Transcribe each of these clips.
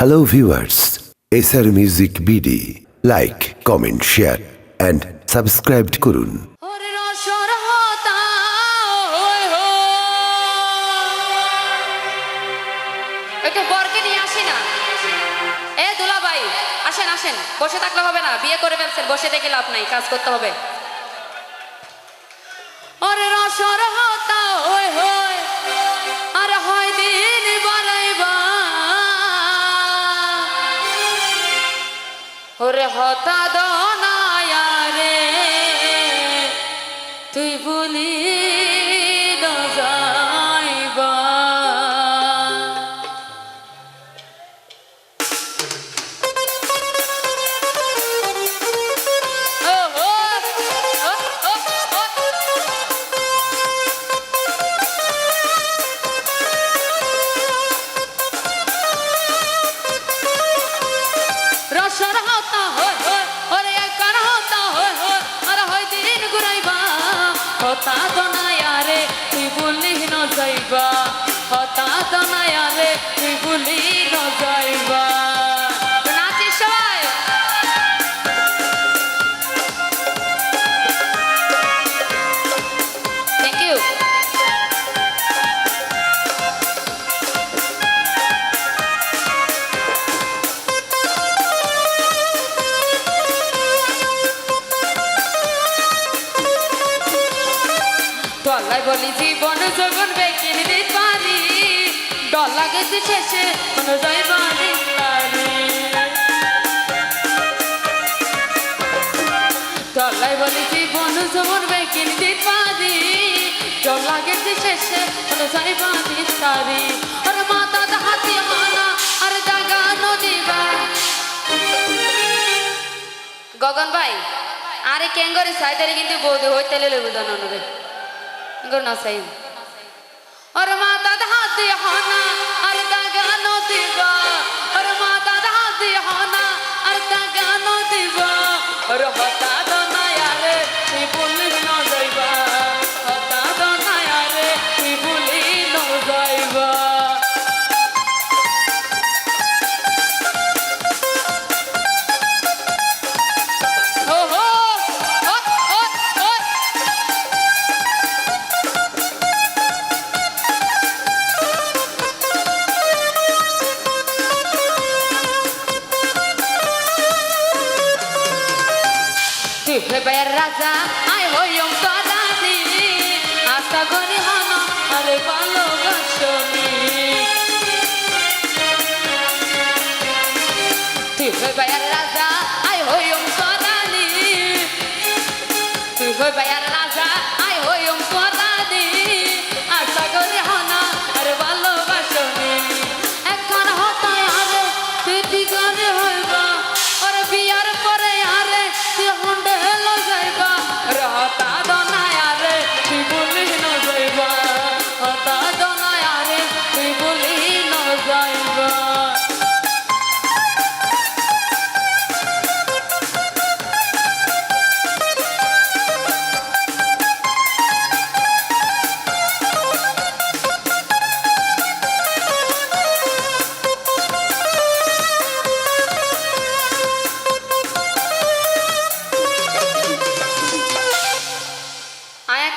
Hello viewers, SR Music BD, like, comment, share and subscribe করুন। ওরে রসর হতা ওই হো। একটু বরকে নিয়ে আসি না। এ দুলাভাই আসেন আসেন। বসে থাকলে হবে না। বিয়ে করে ফেলছেন বসে থেকে লাভ নাই কাজ করতে হবে। ওরে রসর হতা ওই হই ওরে হতা দনায়া রে তুই বলি হতা দনায়া রে তুই বলি ন যাইবা। হতা তুই বলি বলি জীবন যখন বেঁকে দিতে পারি। ডর লাগে শেষে তলায় বলি জীবন যখন বেঁকে দিতে পারি। ডর লাগে শেষে পারি। আর মাথা হাতি হানা আর জাগা নদীবা গগন ভাই, আরে কেঙ্গরে সাইতারে কিন্তু বৌদি হইতে লইব জানানো রে। কেঙ্গর না সাই আর তুই ভেবের রাজা আই হইম তরানি আশা করি হন আরে ভালোবাসনি তুই ভেবের রাজা আই হইম তরানি তুই ভেবের রাজা আই হইম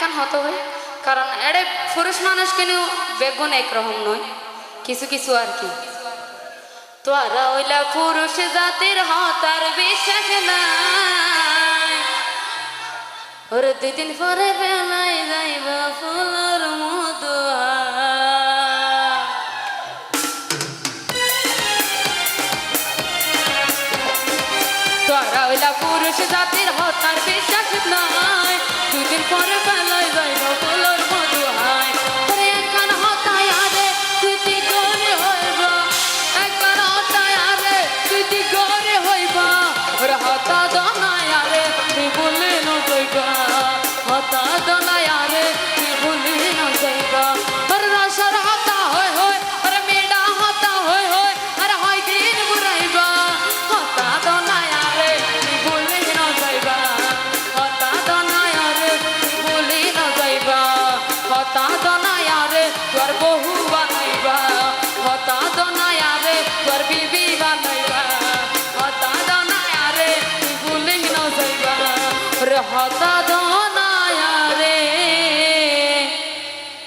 আয় হতে হয় কারণ এড়ে পুরুষ মানুষ কিনে বেগুন একরকম নয়। কিছু কিছু আর কি। তোরা ওইলা পুরুষ জাতির হতার বিশ্বাস নাই। ওর দুদিন পরে বেলায় যাইবা ফুলর মধু পুরুষ জাতির হতার বিশ্বাস নয় দুদিন পরে বেলায় হতা দনায়া রে তোর বহু বানাইবা হতা দনায়া রে তোর বিবি বানাইবা হতা দনায়া রে তুই বুলিং ন যাইবা রে হতা দনায়া রে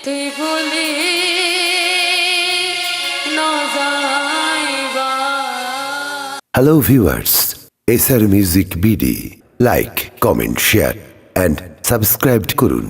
তুই বুলি hello viewers SR music BD like comment share and subscribe করুন